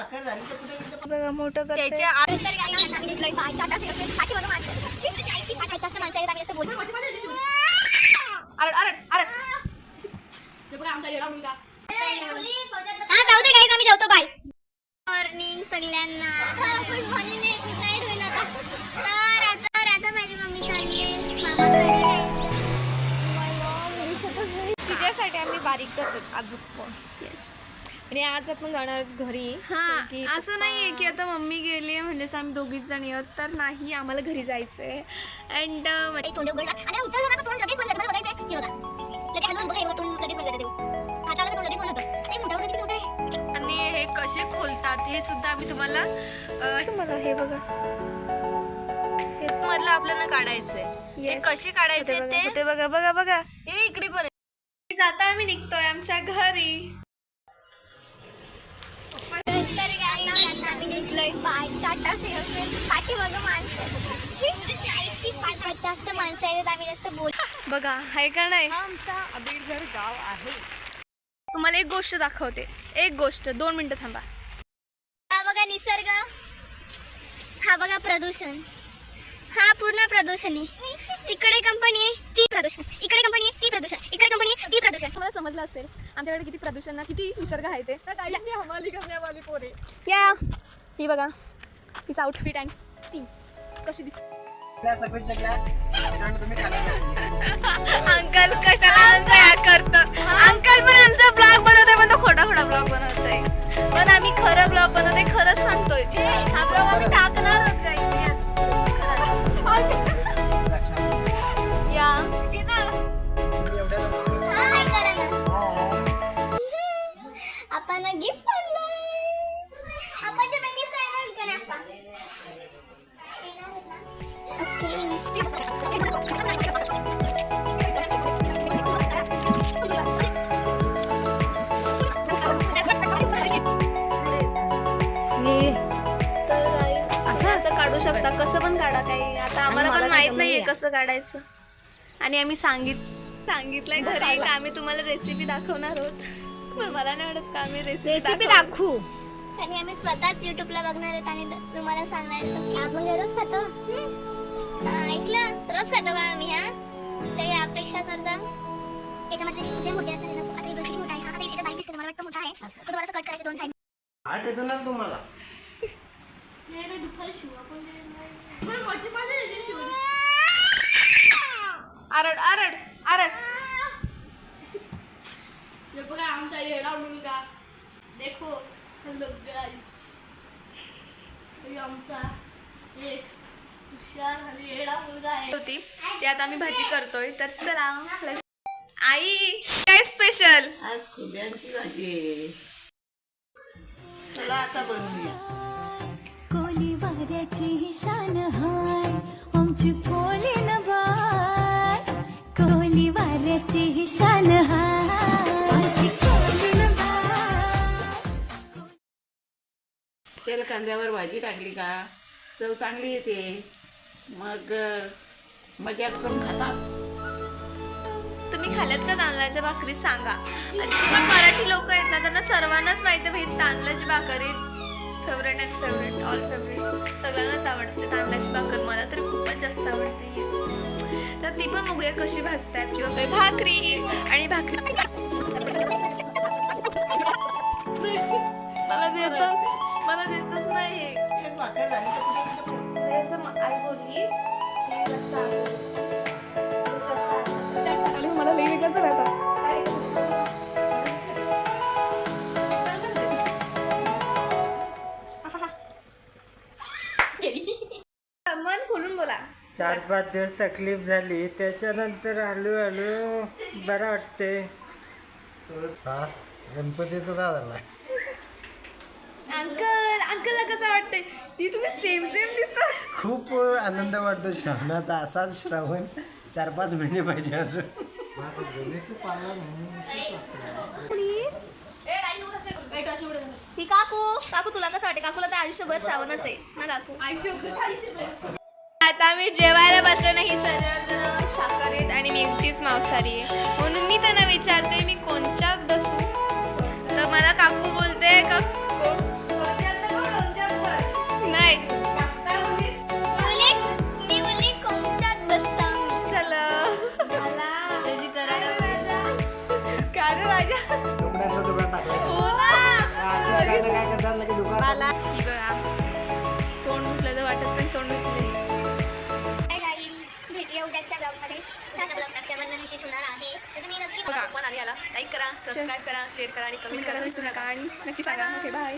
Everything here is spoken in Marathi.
बघा मोठं करते. त्याच्या आत अरे अरे अरे. आम्ही जेवतो बाय मॉर्निंग सगळ्यांना गुड मॉर्निंग गुड नाईट होईल आता तर आता तर आता माझी मम्मी चालली आहे मामाकडे तिच्यासाठी आम्ही बारीकच आहेत अजून आणि आज आपण जाणार आहोत घरी. हा असं नाहीये की आता मम्मी गेली आहे म्हणजेच आम्ही दोघीच जणी आहोत. तर नाही आम्हाला घरी जायचंय. अँड ए, तोंड उघडला. आणि तोंड लगेच बंद हे बघा. लगेच हलवून बघा हे बघा, तोंड लगेच बंद झालं तेव्हा. हाताला तोंड लगेच बंद होतं ए, मोठा होता किती मोठा आहे? आणि हे कसे खोलतात हे सुद्धा आम्ही तुम्हाला अं, तुम्हाला हे बघा. मधलं आपल्याला काढायचंय. ते Yes. कसे काढायचे ते बघा, ते? बघा बघा बघा. हे इकडे पण आहे. जाता आम्ही निघतोय आमच्या घरी. माणसं आहेत आम्ही जास्त बोल बघा हाय का नाही? हा आमचा अबीरघर गाव आहे. तुम्हाला एक गोष्ट दाखवते. एक गोष्ट दोन मिनिटं थांबा. हा बघा निसर्ग. हा बघा प्रदूषण. हा पूर्ण प्रदूषण आहे. तिकडे कंपनी आहे ती प्रदूषण. इकडे कंपनी आहे ती प्रदूषण. इकडे कंपनी आहे ती प्रदूषण. तुम्हाला समजलं असेल आमच्याकडे किती प्रदूषण ना किती निसर्ग आहे ते. या. ही बघा तिचं आउटफिट आणि ती. कशी दिसते? सफेद अंकल कशाला आमचा या करतो? अंकल पण आमचा ब्लॉग बनवतोय पण तो खोटा शकता. कसं पण काढा काही आता आम्हाला पण माहीत नाहीये नाही. कसं काढायचं. आणि आम्ही सांगित सांगितलंय घरी का आम्ही तुम्हाला रेसिपी दाखवणार आहोत. पण मला नाही वाटत का आम्ही रेसिपी दाखवू. आणि आम्ही स्वतःच युट्यूबला बघणार आहेत आणि तुम्हाला सांगणार आहेत. आपण रोज खातो? ऐकलं? रोज खातो का आम्ही हा? ते अपेक्षा करता. याच्यामध्ये जे मोठे असतात आता मोठा आहे हा? आता याच्या बाईक दिसते मला वाटतं मोठा आहे. तो तुम्हाला कट करायचं दोन साईड आठ येतो ना तुम्हाला? आरड आरड आरड। हे बघा आमचा येडा मुलगा देखो हेलो गाईस आमचा एक हुशार आणि येडा मुलगा आहे होती ती आता आम्ही भाजी करतोय तर चला. आई काय स्पेशल आज खुब्यांची भाजी. चला आता बनवूया. ही शान हाय. आमची कोली नबार कोली वाऱ्याची ही शान हाय. आमची कोली नबार तेल कांद्यावर भाजी टाकली का? चव चांगली येते. मग मजा करून खातात? तुम्ही खाल्यात का तांदळाच्या भाकरी सांगा. आणि पण मराठी लोक आहेत ना त्यांना सर्वांनाच माहिती आहे भाई तांदळाची भाकरीच favourite and favourite all favourite सगळ्यांनाच आवडते. तांदळाची भाकर मला तर खूपच जास्त आवडते. येस तर ती पण बघूया कशी भाजतात किंवा काही भाकरी आणि भाकरी. मला देत मला देतच नाही हे असं आई बोलली मन खोलून बोला. चार पाच दिवस तकलीफ झाली त्याच्यानंतर हळूहळू बरं वाटते हा गणपती तर झाला अंकल अंकलला कसं वाटतंय? ही तुम्ही सेम सेम दिसता. खूप आनंद वाटतो श्रावणाचा असाच श्रावण चार पाच महिने पाहिजे अजून. ही काकू काकू तुला कसं वाटते काकूला तर आयुष्यभर श्रावणच आहे. ना काकू? आयुष्य आता मी जेवायला बसलो नाही सर तर शाकाहारीत आणि मी एकटीच मांसाहारी आहे. म्हणून मी त्यांना विचारते मी कोणच्यात बसू? तर मला काकू बोलते का नाही. कारण ब्लॉगमध्ये. ब्लॉग रक्षाबंधन विशेष होणार आहे. तर तुम्ही नक्की बघा. बघा. पण आणि याला लाईक करा सबस्क्राईब करा शेअर करा आणि कमेंट करा. विसरू नका आणि नक्की सांगा. बाय